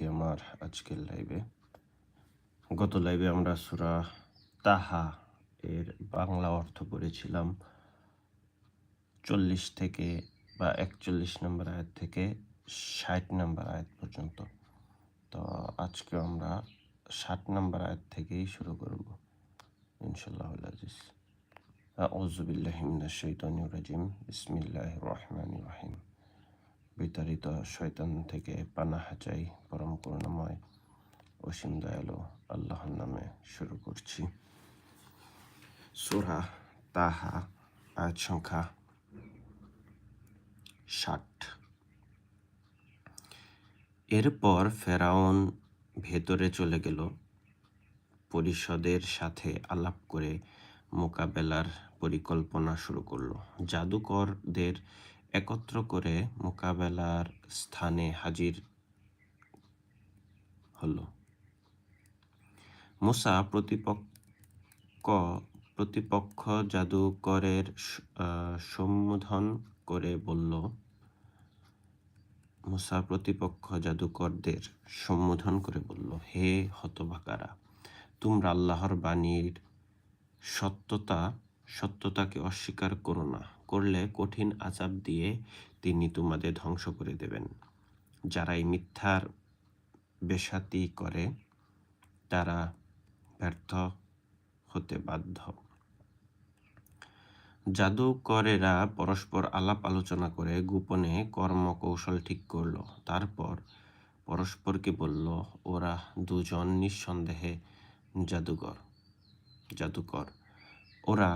সবাইকে আমার আজকের লাইভে গত লাইভে আমরা সুরা তাহা এর বাংলা অর্থ পড়েছিলাম। চল্লিশ থেকে বা একচল্লিশ নম্বর আয়াত থেকে ষাট নম্বর আয়াত পর্যন্ত। তো আজকে আমরা ষাট নম্বর আয়াত থেকেই শুরু করব ইনশাল্লাহ আজিজ। আউযু বিল্লাহি মিনাশ শাইতানির রাজিম। বিসমিল্লাহির রহমানির রহিম। বিতাড়িত শয়তান থেকে পানাহ চাই পরম করুণাময় অসীম দয়ালু আল্লাহর নামে শুরু করছি। সুরা তাহা, আয়াত সংখ্যা ষাট। এরপর ফেরাউন ভেতরে চলে গেল, পরিষদের সাথে আলাপ করে মোকাবেলার পরিকল্পনা শুরু করল। জাদুকরদের একত্র করে মোকাবেলার স্থানে হাজির হল। মুসা প্রতিপক্ষ প্রতিপক্ষ জাদুকরের সম্বোধন করে বলল, মুসা প্রতিপক্ষ জাদুকরদের সম্বোধন করে বলল, হে হতভাকারা তোমরা আল্লাহর বাণীর সত্যতা, সত্যতাকে অস্বীকার করো না। করলে কঠিন আজাব দিয়ে তিনি তোমাদের ধ্বংস করে দেবেন। যারা এই মিথ্যার বেসাতি করে, তারা ব্যর্থ হতে বাধ্য। জাদুকরেরা পরস্পর আলাপ আলোচনা করে গোপনে কর্মকৌশল ঠিক করল। তারপর পরস্পরকে বলল, ওরা দুজন নিঃসন্দেহে জাদুকর জাদুকর। ওরা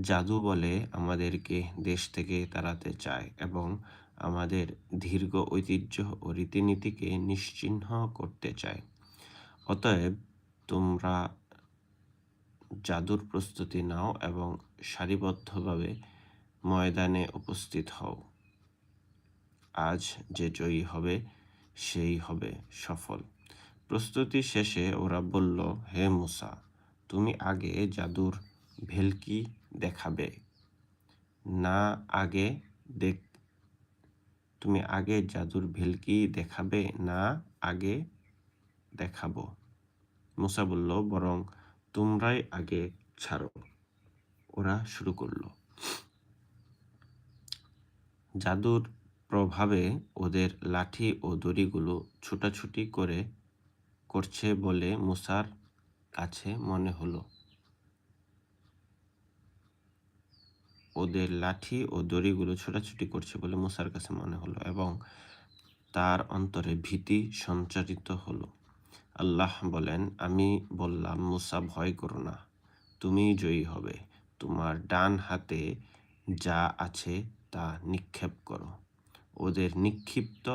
জাদু বলে আমাদেরকে দেশ থেকে তাড়াতে চায় এবং আমাদের দীর্ঘ ঐতিহ্য ও রীতিনীতিকে নিশ্চিহ্ন করতে চায়। অতএব তোমরা জাদুর প্রস্তুতি নাও এবং সারিবদ্ধভাবে ময়দানে উপস্থিত হও। আজ যে জয়ী হবে, সেই হবে সফল। প্রস্তুতি শেষে ওরা বলল, হে মুসা, তুমি আগে জাদুর ভেলকি দেখাবে। না আগে দেখ তুমি আগে জাদুর ভেলকি দেখাবে, না আগে দেখাবো। মুসা বলল, বরং তোমরাই আগে ছাড়ো। ওরা শুরু করল। জাদুর প্রভাবে ওদের লাঠি ও দড়িগুলো ছুটাছুটি করে করছে বলে মুসার কাছে মনে হলো। ওদের লাঠি ও দড়িগুলো ছোটাছুটি করছে বলে মুসার কাছে মনে হলো এবং তার অন্তরে ভীতি সঞ্চারিত হলো। আল্লাহ বলেন, আমি বললাম, মুসা ভয় করো না, তুমি জয়ী হবে। তোমার ডান হাতে যা আছে তা নিক্ষেপ করো। ওদের নিক্ষিপ্ত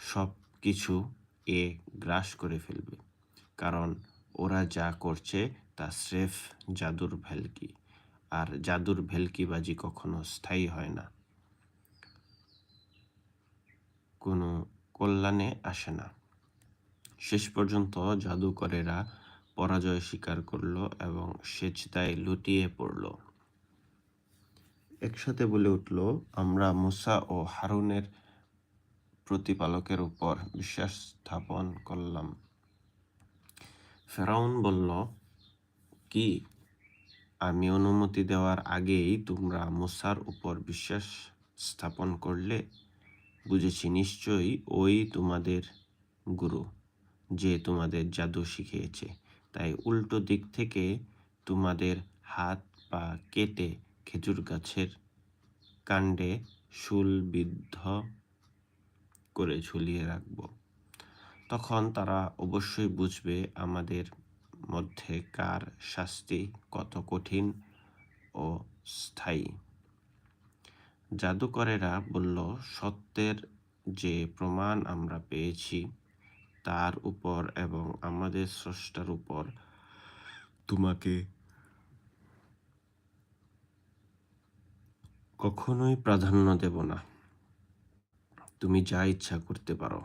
সব কিছু এ গ্রাস করে ফেলবে, কারণ ওরা যা করছে তা স্রেফ জাদুর ভেলকি। আর জাদুর ভেলকিবাজি কখনো স্থায়ী হয় না। কোনো কল্যাণে আসে না। শেষ পর্যন্ত জাদুকরেরা পরাজয় স্বীকার করল এবং সেচদায় লুটিয়ে পড়ল। একসাথে বলে উঠল, আমরা মুসা ও হারুনের প্রতিপালকের উপর বিশ্বাস স্থাপন করলাম। ফেরাউন বলল, কি আমি অনুমতি দেওয়ার আগেই তোমরা মুসার উপর বিশ্বাস স্থাপন করলে বুঝেছি নিশ্চয়ই ওই তোমাদের গুরু যে তোমাদের জাদু শিখিয়েছে। তাই উল্টো দিক থেকে তোমাদের হাত পা কেটে খেজুর গাছের কাণ্ডে শুলবিদ্ধ করে ঝুলিয়ে রাখব। তখন তারা অবশ্যই বুঝবে আমাদের মধ্যে কার শাস্তি কত কঠিন ও স্থায়ী? জাদুকরেরা বলল, সত্যের যে প্রমাণ আমরা পেয়েছি, তার উপর এবং আমাদের স্রষ্টার উপর তোমাকে কখনোই প্রাধান্য দেব না। তুমি যা ইচ্ছা করতে পারো।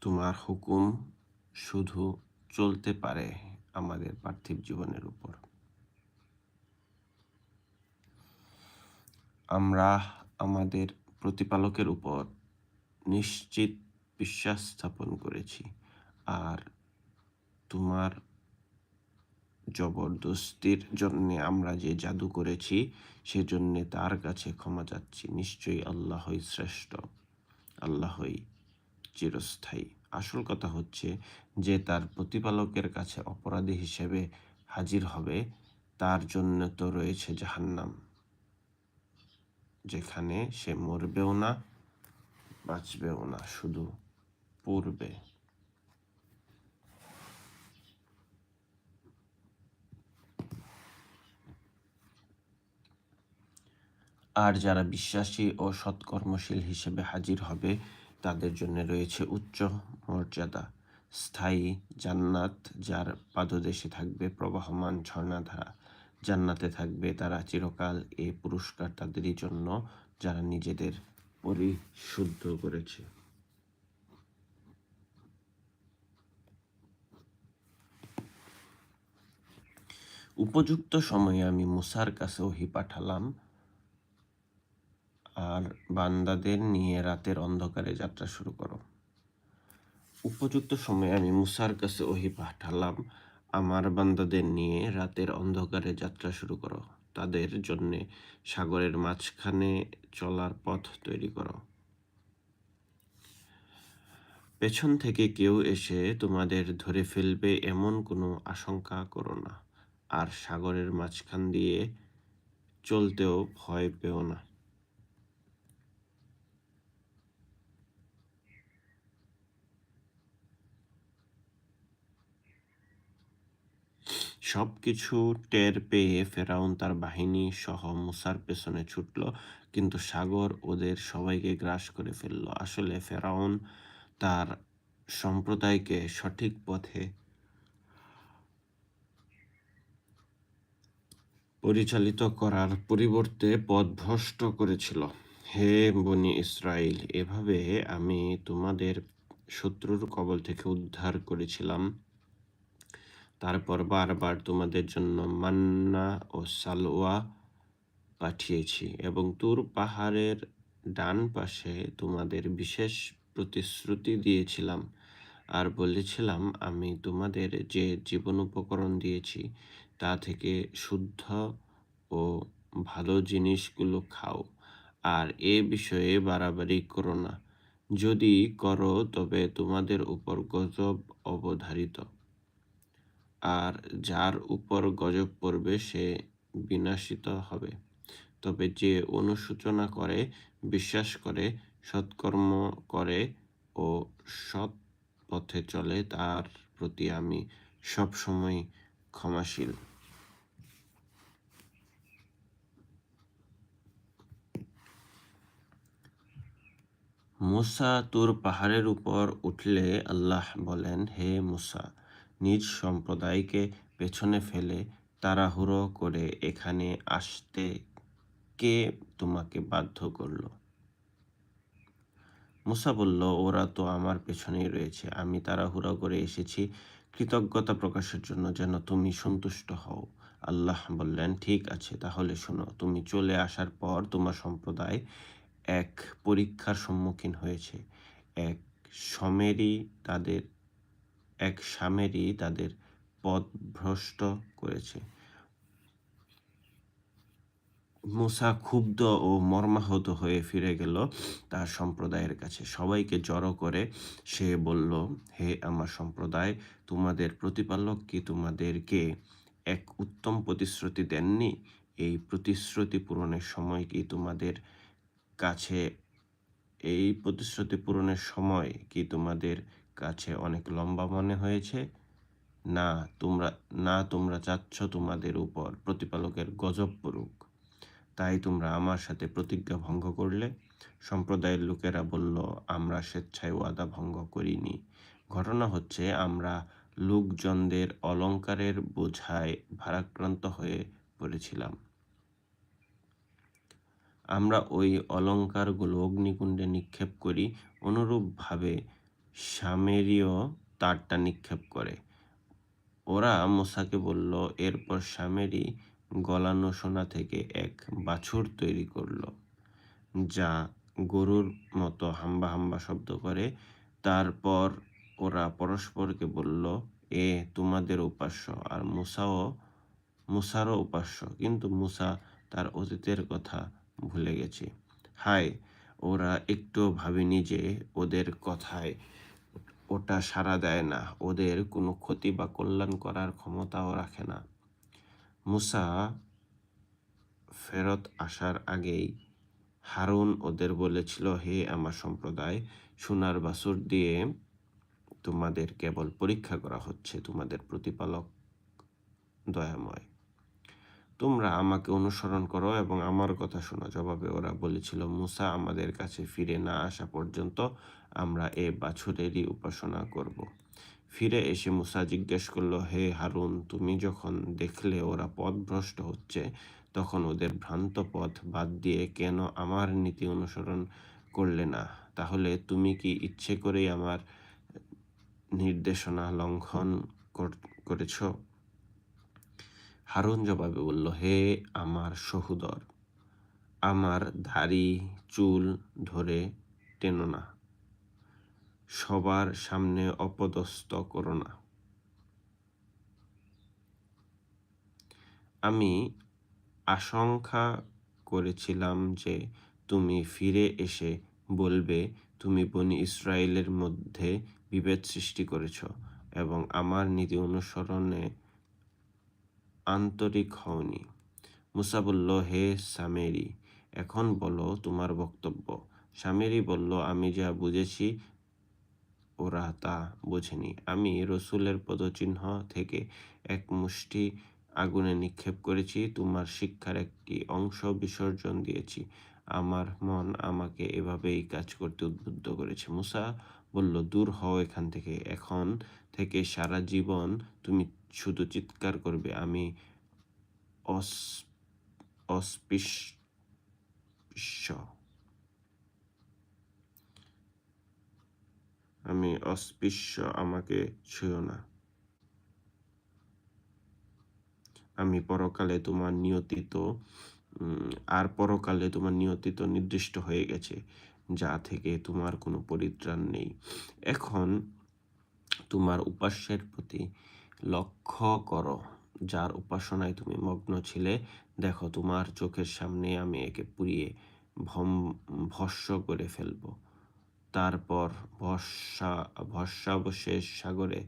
তোমার হুকুম শুধু চলতে পারে আমাদের পার্থিব জীবনের উপর। আমরা আমাদের প্রতিপালকের উপর নিশ্চিত বিশ্বাস স্থাপন করেছি। আর তোমার জবরদস্তির জন্য আমরা যে জাদু করেছি, সেজন্যে তার কাছে ক্ষমা চাচ্ছি। নিশ্চয়ই আল্লাহই শ্রেষ্ঠ, আল্লাহই চিরস্থায়ী। আসল কথা হচ্ছে যে তার প্রতিপালকের কাছে অপরাধী হিসেবে হাজির হবে, তার জন্য তো রয়েছে জাহান্নাম। যেখানে সে মরবেও না, বাঁচবেও না, শুধু পূর্বে আর যারা বিশ্বাসী ও সৎকর্মশীল হিসেবে হাজির হবে তাদের জন্য রয়েছে উচ্চ মর্যাদা। স্থায়ী জান্নাত যার পাদদেশে থাকবে প্রবাহমান ঝর্ণাধারা। জান্নাতে থাকবে তারা চিরকাল এ পুরস্কার তাদেরই জন্য যারা নিজেদের পরিশুদ্ধ করেছে। উপযুক্ত সময়ে আমি মুসার কাছে ওহি পাঠালাম। আর বান্দাদের নিয়ে রাতের অন্ধকারে যাত্রা শুরু করো। উপযুক্ত সময়ে আমি মুসার কাছে ওহি পাঠালাম, আমার বান্দাদের নিয়ে রাতের অন্ধকারে যাত্রা শুরু করো। তাদের জন্যে সাগরের মাঝখানে চলার পথ তৈরি করো। পেছন থেকে কেউ এসে তোমাদের ধরে ফেলবে এমন কোনো আশঙ্কা করো না। আর সাগরের মাঝখান দিয়ে চলতেও ভয় পেও না। সব কিছু টের পেয়ে ফেরাউন তার বাহিনী সহ মুসার পেছনে ছুটল, কিন্তু সাগর ওদের সবাইকে গ্রাস করে ফেলল। আসলে ফেরাউন তার সম্প্রদায়কে সঠিক পথে পরিচালিত করার পরিবর্তে পথ পথভ্রষ্ট করেছিল। হে বনি ইসরায়েল এভাবে আমি তোমাদের শত্রুর কবল থেকে উদ্ধার করেছিলাম। তারপর বারবার তোমাদের জন্য মান্না ও সালোয়া পাঠিয়েছি এবং তুর পাহাড়ের ডান পাশে তোমাদের বিশেষ প্রতিশ্রুতি দিয়েছিলাম আর বলেছিলাম, আমি তোমাদের যে জীবন উপকরণ দিয়েছি, তা থেকে শুদ্ধ ও ভালো জিনিসগুলো খাও। আর এ বিষয়ে বাড়াবাড়ি করো না। যদি করো, তবে তোমাদের উপর গজব অবধারিত। আর যার উপর গজব পড়বে সে বিনাশিত হবে। তবে যে অনুশোচনা করে, বিশ্বাস করে, সৎকর্ম করে ও সৎ পথে চলে, তার প্রতি আমি সবসময় ক্ষমাশীল। মুসা তোর পাহাড়ের উপর উঠলে আল্লাহ বলেন, হে মুসা নিজ সম্প্রদায়কে পেছনে ফেলে তাড়াহুড়ো করে এখানে আসতে কে তোমাকে বাধ্য করল? মুসা বলল, ওরা তো আমার পেছনেই রয়েছে। আমি তাড়াহুড়ো করে এসেছি। কৃতজ্ঞতা প্রকাশের জন্য যেন তুমি সন্তুষ্ট হও। আল্লাহ বললেন, ঠিক আছে, তাহলে শোনো, তুমি চলে আসার পর তোমার সম্প্রদায় এক পরীক্ষার সম্মুখীন হয়েছে। এক সমেরই তাদের এক স্বামীরই তাদের পথভ্রষ্ট করেছে। মুসা ক্ষুব্ধ ও মর্মাহত হয়ে ফিরে গেল তার সম্প্রদায়ের কাছে। সবাইকে জড়ো করে সে বলল, হে আমার সম্প্রদায়, তোমাদের প্রতিপালক কি তোমাদেরকে এক উত্তম প্রতিশ্রুতি দেননি? এই প্রতিশ্রুতি পূরণের সময় কি তোমাদের কাছে, এই প্রতিশ্রুতি পূরণের সময় কি তোমাদের কাছে অনেক লম্বা মনে হয়েছে। না, তোমরা না তোমরা চাচ্ছ তোমাদের উপর প্রতিপালকের গজব পড়ুক। তাই তোমরা আমার সাথে প্রতিজ্ঞা ভঙ্গ করলে। সম্প্রদায়ের লোকেরা বলল, আমরা স্বেচ্ছায় ওয়াদা ভঙ্গ করিনি। ঘটনা হচ্ছে, আমরা লোকজনদের অলঙ্কারের বোঝায় ভারাক্রান্ত হয়ে পড়েছিলাম। আমরা ওই অলঙ্কারগুলো অগ্নিকুণ্ডে নিক্ষেপ করি, অনুরূপভাবে সামেরীয় তারটা নিক্ষেপ করে। ওরা মোসাকে বলল, এরপর সামেরি গলানো সোনা থেকে এক বাছুর তৈরি করল, যা গরুর মতো হাম্বা হাম্বা শব্দ করে। তারপর ওরা পরস্পরকে বলল, এ তোমাদের উপাস্য। আর মুসাও, মুসারও উপাস্য। কিন্তু মুসা তার অতীতের কথা ভুলে গেছে। হায়, ওরা একটু ভাবেনি যে ওদের কথায় ওটা সাড়া দেয় না। ওদের কোনো ক্ষতি বা কল্যাণ করার ক্ষমতাও রাখে না। মুসা ফেরত আসার আগেই হারুন ওদের বলেছিল, হে আমার সম্প্রদায়, সোনার বাসুর দিয়ে তোমাদের কেবল পরীক্ষা করা হচ্ছে, তোমাদের প্রতিপালক দয়াময়। তোমরা আমাকে অনুসরণ করো এবং আমার কথা শোনো। জবাবে ওরা বলেছিল, মুসা আমাদের কাছে ফিরে না আসা পর্যন্ত আমরা এ বাছুরেরই উপাসনা করব। ফিরে এসে মুসা জিজ্ঞেস করল, হে হারুন, তুমি যখন দেখলে ওরা পথভ্রষ্ট হচ্ছে, তখন ওদের ভ্রান্ত পথ বাদ দিয়ে কেন আমার নীতি অনুসরণ করলে না? তাহলে তুমি কি ইচ্ছে করেই আমার নির্দেশনা লঙ্ঘন করেছ? হারুন জবাবে বলল, হে আমার সহুদর, আমার ধারি চুল ধরে টেনো না। সবার সামনে অপদস্থ করো না। আমি আশঙ্কা করেছিলাম যে তুমি ফিরে এসে বলবে, তুমি বনি ইসরায়েলের মধ্যে বিভেদ সৃষ্টি করেছ এবং আমার নীতি অনুসরণে আন্তরিক হওনি। মুসা বলল, হে সামেরি, এখন বলো তোমার বক্তব্য। সামেরি বলল, আমি যা বুঝেছি ওরা তা বোঝেনি। আমি রসুলের পদচিহ্ন থেকে এক মুষ্টি আগুনে নিক্ষেপ করেছি, তোমার শিক্ষার একটি অংশ বিসর্জন দিয়েছি। আমার মন আমাকে এভাবেই কাজ করতে উদ্বুদ্ধ করেছে। মুসা বলল, দূর হও এখান থেকে। এখন থেকে সারা জীবন তুমি শুধু চিৎকার করবে। আমি অস, অস্পৃশ্য। আমি অস্পৃশ্য, আমাকে ছুঁয় না। আমি পরকালে তোমার নিয়তিত আর পরকালে তোমার নিয়তিত নির্দিষ্ট হয়ে গেছে, যা থেকে তোমার কোনো পরিত্রাণ নেই। এখন তোমার উপাস্যের প্রতি লক্ষ্য করো, যার উপাসনায় তুমি মগ্ন ছিলে। দেখো, তোমার চোখের সামনে আমি একে পুড়িয়ে ভম, ভস্য করে ফেলব। তারপর ভস্যা, ভস্যাবশেষ সাগরে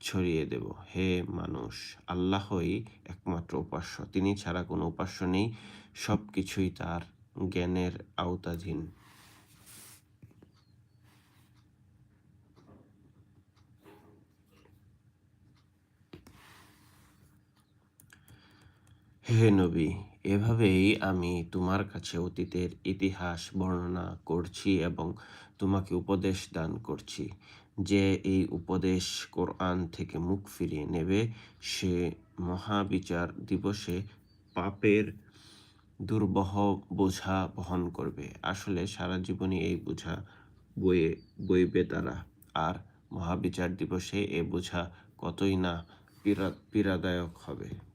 ছড়িয়ে দেব। হে মানুষ, আল্লাহই একমাত্র উপাস্য। তিনি ছাড়া কোনো উপাস্য নেই সব কিছুই তার জ্ঞানের আওতাধীন। হে নবী, এভাবেই আমি তোমার কাছে অতীতের ইতিহাস বর্ণনা করছি এবং তোমাকে উপদেশ দান করছি। যে এই উপদেশ কোরআন থেকে মুখ ফিরিয়ে নেবে, সে মহাবিচার দিবসে পাপের দুর্বহ বোঝা বহন করবে। আসলে সারা জীবনই এই বোঝা বয়ে, বইবে তারা। আর মহাবিচার দিবসে এ বোঝা কতই না পীড়া, পীড়াদায়ক হবে।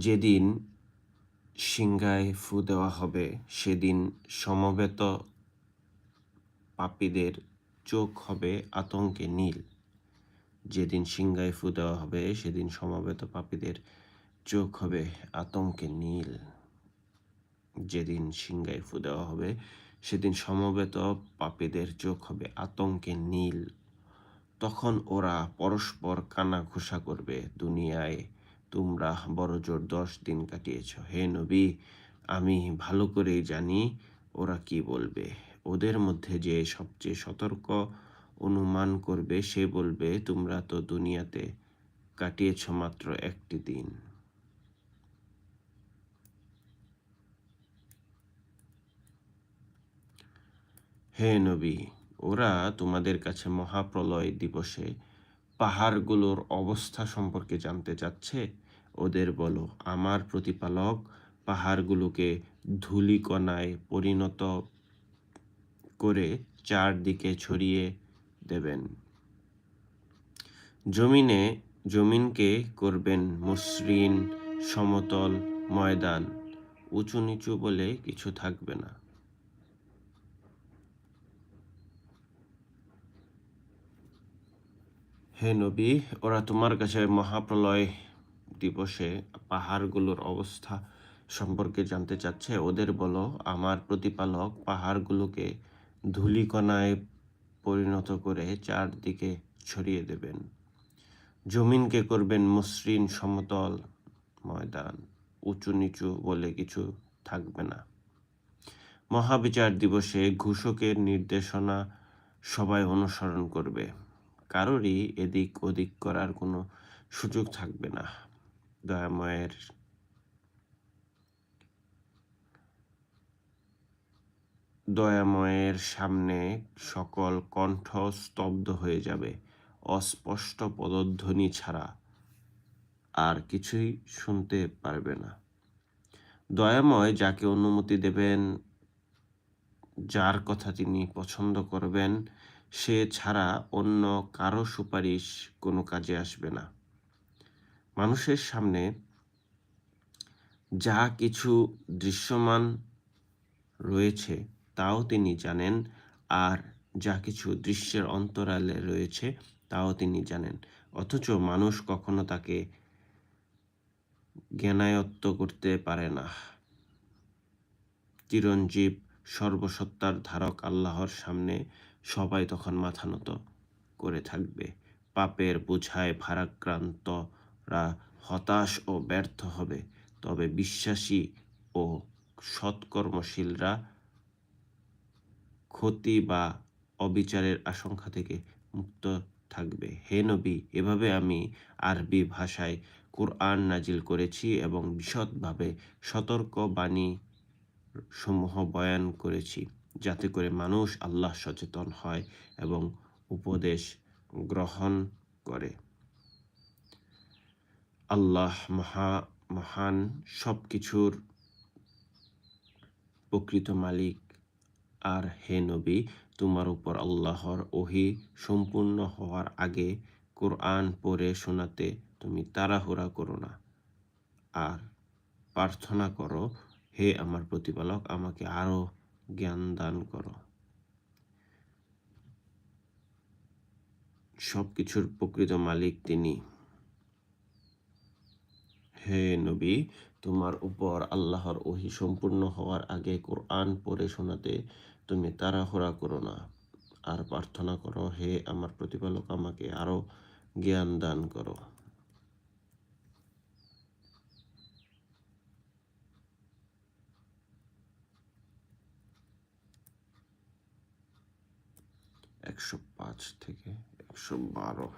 যেদিন সিংহায় ফু দেওয়া হবে, সেদিন সমবেত পাপীদের চোখ হবে আতঙ্কে নীল। যেদিন সিংহায় ফু দেওয়া হবে, সেদিন সমবেত পাপীদের চোখ হবে আতঙ্কে নীল। যেদিন সিংহায় ফু দেওয়া হবে, সেদিন সমবেত পাপীদের চোখ হবে আতঙ্কে নীল। তখন ওরা পরস্পর কানা ঘুষা করবে দুনিয়ায় তোমরা বড় জোর দশ দিন কাটিয়েছ। হে নবী, আমি ভালো করেই জানি ওরা কি বলবে। ওদের মধ্যে যে সবচেয়ে সতর্ক অনুমান করবে, সে বলবে, তোমরা তো দুনিয়াতে কাটিয়েছ মাত্র একটি দিন। হে নবী, ওরা তোমাদের কাছে মহাপ্রলয় দিবসে পাহাড়গুলোর অবস্থা সম্পর্কে জানতে চাচ্ছে? ওদের বলো। আমার প্রতিপালক পাহাড়গুলোকে ধূলিকণায় পরিণত করে চারদিকে ছড়িয়ে দেবেন। জমিনে জমিনকে করবেন মসৃণ সমতল ময়দান। উঁচু নিচু বলে কিছু থাকবে না। হে নবী, ওরা তোমার কাছে মহাপ্রলয় দিবসে পাহাড়গুলোর অবস্থা সম্পর্কে জানতে চাচ্ছে। ওদের বলো, আমার প্রতিপালক পাহাড়গুলোকে ধূলিকণায় পরিণত করে চারদিকে ছড়িয়ে দেবেন। জমিনকে করবেন মসৃণ সমতল ময়দান, উঁচু নিচু বলে কিছু থাকবে না। মহাবিচার দিবসে ঘুষকের নির্দেশনা সবাই অনুসরণ করবে। কারোরই এদিক ওদিক করার কোনো সুযোগ থাকবে না। দয়াময়ের দয়াময়ের সামনে সকল কণ্ঠ স্তব্ধ হয়ে যাবে। অস্পষ্ট পদধ্বনি ছাড়া আর কিছুই শুনতে পারবে না। দয়াময় যাকে অনুমতি দেবেন, যার কথা তিনি পছন্দ করবেন, সে ছাড়া অন্য কারও সুপারিশ কোনো কাজে আসবে না। মানুষের সামনে যা কিছু দৃশ্যমান রয়েছে, তাও তিনি জানেন। আর যা কিছু দৃশ্যের অন্তরালে রয়েছে, তাও তিনি জানেন। অথচ মানুষ কখনো তাকে জ্ঞানায়ত্ত করতে পারে না। চিরঞ্জীব সর্বসত্তার ধারক আল্লাহর সামনে সবাই তখন মাথা নত করে থাকবে। পাপের বোঝায় ভারাক্রান্তরা হতাশ ও ব্যর্থ হবে। তবে বিশ্বাসী ও সৎকর্মশীলরা ক্ষতি বা অবিচারের আশঙ্কা থেকে মুক্ত থাকবে। হে নবী, এভাবে আমি আরবি ভাষায় কোরআন নাজিল করেছি এবং বিশদভাবে সতর্ক বাণী সমূহ বয়ান করেছি, যাতে করে মানুষ আল্লাহ সচেতন হয় এবং উপদেশ গ্রহণ করে। আল্লাহ মহা, মহান সব কিছুর প্রকৃত মালিক। আর হে নবী, তোমার উপর আল্লাহর ওহি সম্পূর্ণ হওয়ার আগে কোরআন পড়ে শোনাতে তুমি তাড়াহুড়া করো না। আর প্রার্থনা করো, হে আমার প্রতিপালক, আমাকে আরও জ্ঞান দান করো। সব কিছুর প্রকৃত মালিক তিনি। হে নবী, তোমার উপর আল্লাহর ওহি সম্পূর্ণ হওয়ার আগে কোরআন পড়ে শোনাতে তুমি তাড়াহুড়া করো না। আর প্রার্থনা করো, হে আমার প্রতিপালক, আমাকে আরও জ্ঞান দান করো। একশো পাঁচ থেকে একশো বারো।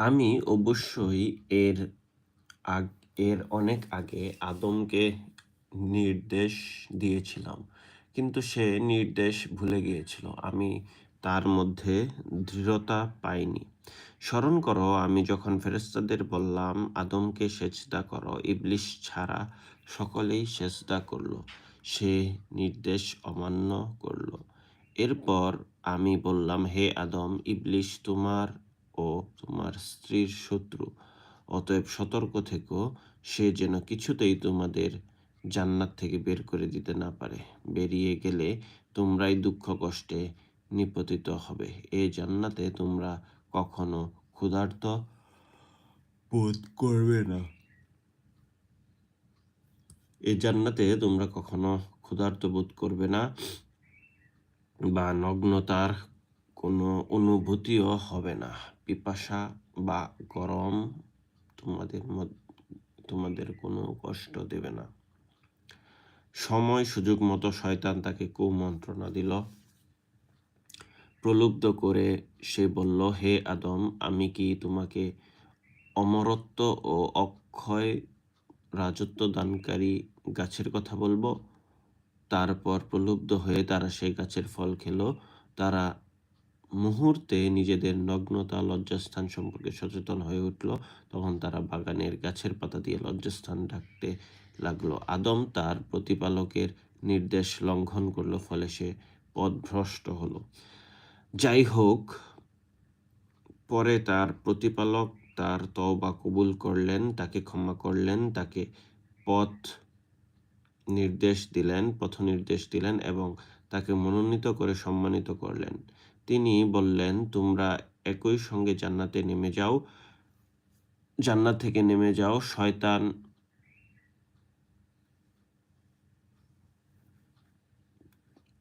আমি অবশ্যই এর আগ, এর অনেক আগে আদমকে নির্দেশ দিয়েছিলাম। কিন্তু সে নির্দেশ ভুলে গিয়েছিল। আমি তার মধ্যে দৃঢ়তা পাইনি। স্মরণ করো, আমি যখন ফেরেস্তাদের বললাম, আদমকে সেজদা করো, ইবলিশ ছাড়া সকলেই সেজদা করল। সে নির্দেশ অমান্য করল। এরপর আমি বললাম, হে আদম, ইবলিশ তোমার ও তোমার স্ত্রীর শত্রু। অতএব সতর্ক থেকো, সে যেন কিছুতেই তোমাদের জান্নাত থেকে বের করে দিতে না পারে। বেরিয়ে গেলে তোমরাই দুঃখ কষ্টে নিপতিত হবে। এ জান্নাতে তোমরা কখনো ক্ষুধার্ত বোধ করবে না। এ জান্নাতে তোমরা কখনো ক্ষুধার্ত বোধ করবে না বা নগ্নতার কোনো অনুভূতিও হবে না। পিপাসা বা গরম তোমাদের তোমাদের কোনো কষ্ট দেবে না। সময় সুযোগ মতো শয়তান তাকে কুমন্ত্রণা দিল। প্রলুব্ধ করে সে বলল, হে আদম, আমি কি তোমাকে অমরত্ব ও অক্ষয় রাজত্ব দানকারী গাছের কথা বলব? তারপর প্রলুব্ধ হয়ে তারা সেই গাছের ফল খেলো। তারা মুহূর্তে নিজেদের নগ্নতা লজ্জাস্থান সম্পর্কে সচেতন হয়ে উঠল। তখন তারা বাগানের গাছের পাতা দিয়ে লজ্জাস্থান ঢাকতে লাগল। আদম তার প্রতিপালকের নির্দেশ লঙ্ঘন করল, ফলে সে পথভ্রষ্ট হলো। যাই হোক, পরে তার প্রতিপালক তার তওবা কবুল করলেন, তাকে ক্ষমা করলেন, তাকে পথ নির্দেশ দিলেন পথ নির্দেশ দিলেন এবং তাকে মনোনীত করে সম্মানিত করলেন। তিনি বললেন, তোমরা একই সঙ্গে জান্নাতে নেমে যাও। জান্নাত থেকে নেমে যাও, শয়তান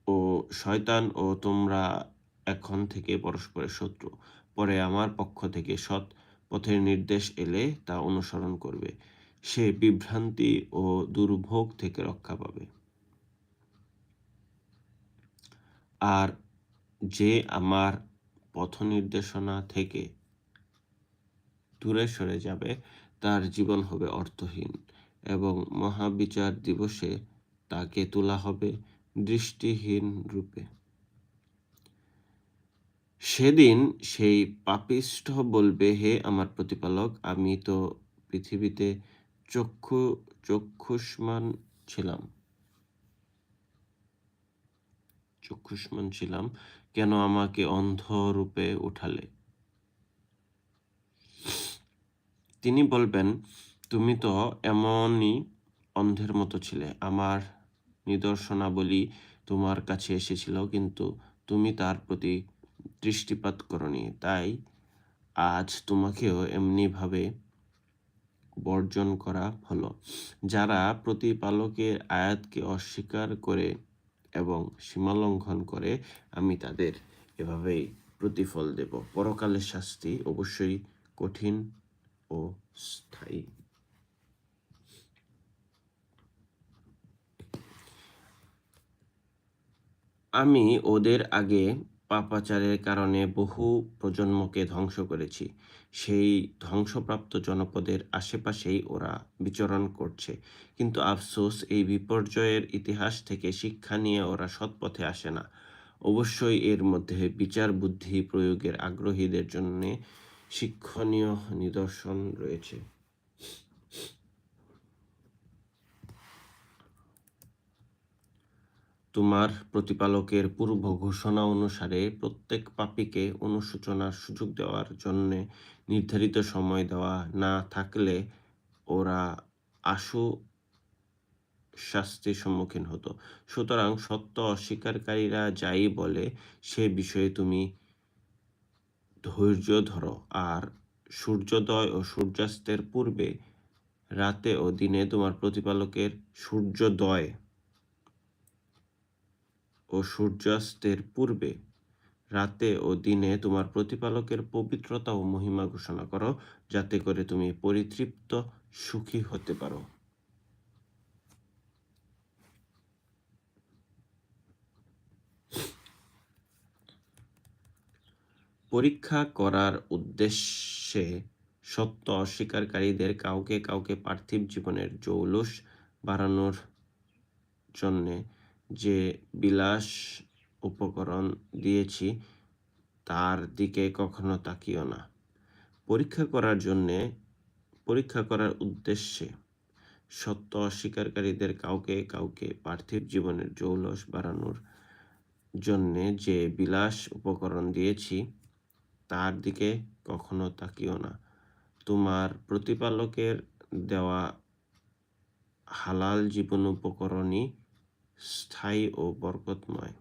ও শয়তান ও তোমরা এখন থেকে পরস্পরের শত্রু। পরে আমার পক্ষ থেকে সৎ পথের নির্দেশ এলে তা অনুসরণ করবে। সে বিভ্রান্তি ও দুর্ভোগ থেকে রক্ষা পাবে। আর যে আমার পথ নির্দেশনা থেকে দূরে সরে যাবে, তার জীবন হবে অর্থহীন এবং মহাবিচার দিবসে তাকে তোলা হবে দৃষ্টিহীন রূপে। সেদিন সেই পাপিষ্ঠ বলবে, হে আমার প্রতিপালক, আমি তো পৃথিবীতে চক্ষু, চক্ষুষ্মান ছিলাম। চক্ষুষ্মান ছিলাম, কেন আমাকে অন্ধ রূপে উঠালে? তিনি বলবেন, তুমি তো এমনই অন্ধের মতো ছিলে। আমার নিদর্শনাবলী তোমার কাছে এসেছিল, কিন্তু তুমি তার প্রতি দৃষ্টিপাত করনি। তাই আজ তোমাকেও এমনিভাবে বর্জন করা হলো। যারা প্রতিপালকের আয়াতকে অস্বীকার করে এবং সীমা লঙ্ঘন করে আমি তাদের এভাবেই প্রতিফল দেব। পরকালের শাস্তি অবশ্যই কঠিন ও স্থায়ী। আমি ওদের আগে পাপাচারের কারণে বহু প্রজন্মকে ধ্বংস করেছি। সেই ধ্বংসপ্রাপ্ত জনপদের আশেপাশেই ওরা বিচরণ করছে। কিন্তু আফসোস, এই বিপর্যয়ের ইতিহাস থেকে শিক্ষা নিয়ে ওরা সৎপথে আসে না। অবশ্যই এর মধ্যে বিচার বুদ্ধি প্রয়োগের আগ্রহীদের জন্যে শিক্ষণীয় নিদর্শন রয়েছে। তোমার প্রতিপালকের পূর্ব ঘোষণা অনুসারে প্রত্যেক পাপীকে অনুশোচনার সুযোগ দেওয়ার জন্যে নির্ধারিত সময় দেওয়া না থাকলে ওরা আশু শাস্তির সম্মুখীন হতো। সুতরাং সত্য অস্বীকারীরা যাই বলে, সে বিষয়ে তুমি ধৈর্য ধরো। আর সূর্যোদয় ও সূর্যাস্তের পূর্বে রাতে ও দিনে তোমার প্রতিপালকের সূর্যোদয় ও সূর্যাস্তের পূর্বে, রাতে ও দিনে তোমার প্রতিপালকের পবিত্রতা ও মহিমা ঘোষণা করো, যাতে করে তুমি পরিতৃপ্ত সুখী হতে পারো। পরীক্ষা করার উদ্দেশ্যে সত্য অস্বীকারীদের কাউকে কাউকে পার্থিব জীবনের জৌলুস বাড়ানোর জন্যে যে বিলাস উপকরণ দিয়েছি, তার দিকে কখনো তাকিও না। পরীক্ষা করার জন্যে, পরীক্ষা করার উদ্দেশ্যে সত্য অস্বীকারীদের কাউকে কাউকে পার্থিব জীবনের জৌলস বাড়ানোর জন্যে যে বিলাস উপকরণ দিয়েছি, তার দিকে কখনো তাকিও না। তোমার প্রতিপালকের দেওয়া হালাল জীবন উপকরণই স্থায়ী ও বরকতময়।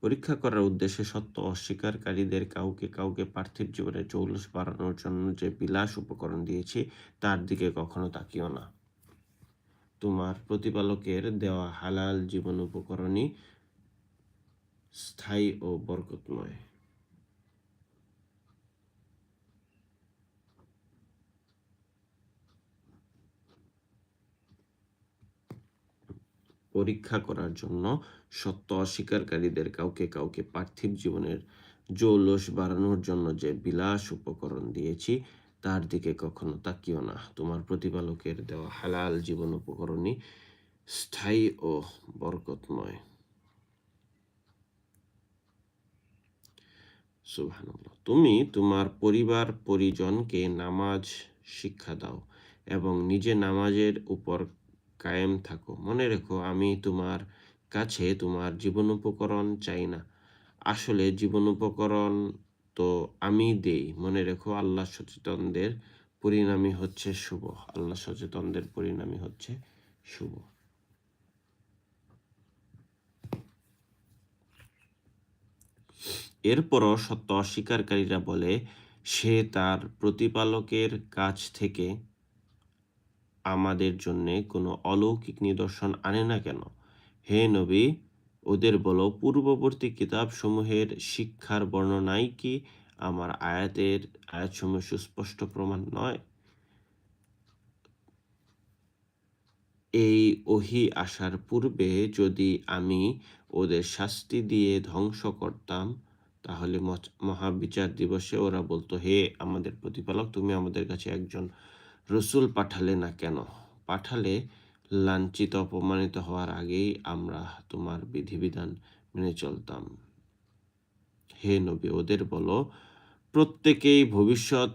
পরীক্ষা করার উদ্দেশ্যে সত্য অস্বীকারীদের কাউকে কাউকে পার্থিব জীবনে চৌলস বাড়ানোর জন্য যে বিলাস উপকরণ দিয়েছি, তার দিকে কখনো তাকিও না। তোমার প্রতিপালকের দেওয়া হালাল জীবন উপকরণই স্থায়ী ও বরকতময়। পরীক্ষা করার জন্য সত্য অস্বীকারীদের কাউকে কাউকে পার্থিব জীবনের জৌলস বাড়ানোর জন্য যে বিলাস উপকরণ দিয়েছি, তার দিকে কখনো তাকিও না। তোমার প্রতিপালকের দেওয়া হালাল জীবন উপকরণই স্থায়ী ও বরকতময়। তুমি তোমার পরিবার, পরিজনকে নামাজ শিক্ষা দাও এবং নিজে নামাজের উপর কায়েম থাকো। মনে রেখো, আমি তোমার কাছে তোমার জীবন উপকরণ চাই না। আসলে জীবন উপকরণ তো আমি দেই। মনে রেখো, আল্লাহ সচেতনদের পরিণামই হচ্ছে শুভ। আল্লাহ সচেতনদের পরিণামই হচ্ছে শুভ। এরপরও সত্য অস্বীকারীরা বলে, সে তার প্রতিপালকের কাছ থেকে আমাদের জন্য কোনো অলৌকিক নিদর্শন আনে না কেন? হে নবী, ওদের বলো, পূর্ববর্তী কিতাবসমূহের শিক্ষার বর্ণনাই কি আমার আয়াতের আয়াতসমূহ সুস্পষ্ট প্রমাণ নয়? এই ওহি আসার পূর্বে যদি আমি ওদের শাস্তি দিয়ে ধ্বংস করতাম, তাহলে মহাবিচার দিবসে ওরা বলতো, হে আমাদের প্রতিপালক, তুমি আমাদের কাছে একজন রসুল পাঠালে না কেন? পাঠালে লাঞ্ছিত, অপমানিত হওয়ার আগেই আমরা তোমার বিধিবিধান মেনে চলতাম। হে নবী, ওদের বলো, প্রত্যেকেই ভবিষ্যৎ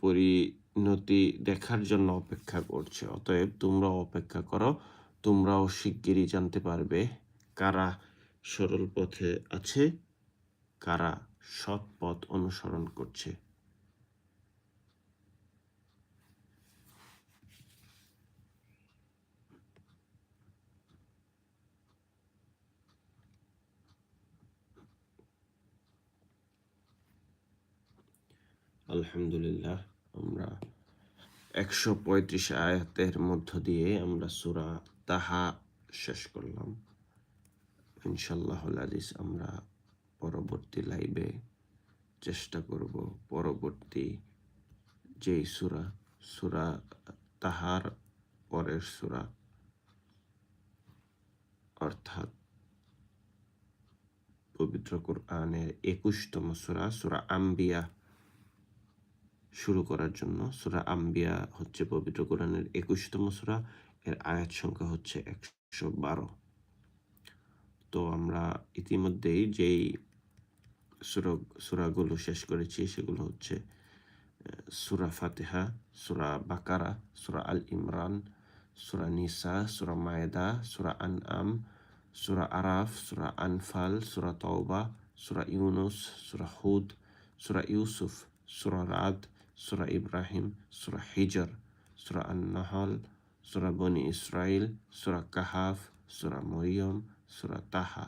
পরিণতি দেখার জন্য অপেক্ষা করছে, অতএব তোমরাও অপেক্ষা করো, তোমরাও শিগগিরই জানতে পারবে কারা সরল পথে আছে, কারা সৎ পথ অনুসরণ করছে। আলহামদুলিল্লাহ, আমরা একশো পঁয়ত্রিশ আয়াতের মধ্য দিয়ে আমরা সুরা তাহা শেষ করলাম। ইনশাল্লাহ আদিস আমরা পরবর্তী লাইভে চেষ্টা করব পরবর্তী যেই সুরা সুরা তাহার পরের সুরা, অর্থাৎ পবিত্র কোরআনের একুশতম সুরা সুরা আম্বিয়া শুরু করার জন্য। সুরা আম্বিয়া হচ্ছে পবিত্র কোরআনের একুশতম সুরা, এর আয়াত সংখ্যা হচ্ছে একশো বারো। তো আমরা ইতিমধ্যেই যেই সুরা, সুরাগুলো শেষ করেছি, সেগুলো হচ্ছে সুরা ফাতেহা, সুরা বাকারা, সুরা আল ইমরান, সুরা নিসা, সুরা মায়েদা, সুরা আন আম সুরা আরাফ, সুরা আনফাল, সুরা তওবা, সুরা ইউনুস, সুরা হুদ, সুরা ইউসুফ, সুরা রাদ সুরা ইব্রাহিম সুরা হিজর সুরা আন্নাহল সুরা বনি ইসরাইল সুরা কাহাফ সুরা মরিয়ম সুরা তাহা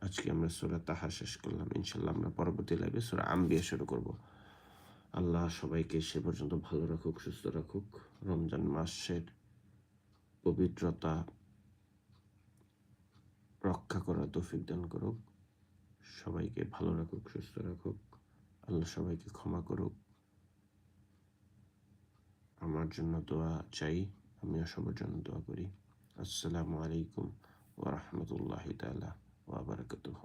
আজকে আমরা সুরা তাহা শেষ করলাম। ইনশাল্লাহ আমরা পরবর্তী লাইভে সুরা আম্বিয়া শুরু করব। আল্লাহ সবাইকে সে পর্যন্ত ভালো রাখুক, সুস্থ রাখুক। রমজান মাসের পবিত্রতা রক্ষা করার তৌফিক দান করুক। সবাইকে ভালো রাখুক, সুস্থ রাখুক। আল্লাহ সবাইকে ক্ষমা করুক। আমার জন্য দোয়া চাই আমিও সবার জন্য দোয়া করি। আসসালামু আলাইকুম ওরহমতুল্লাহ তালা ওবরাকাতুহ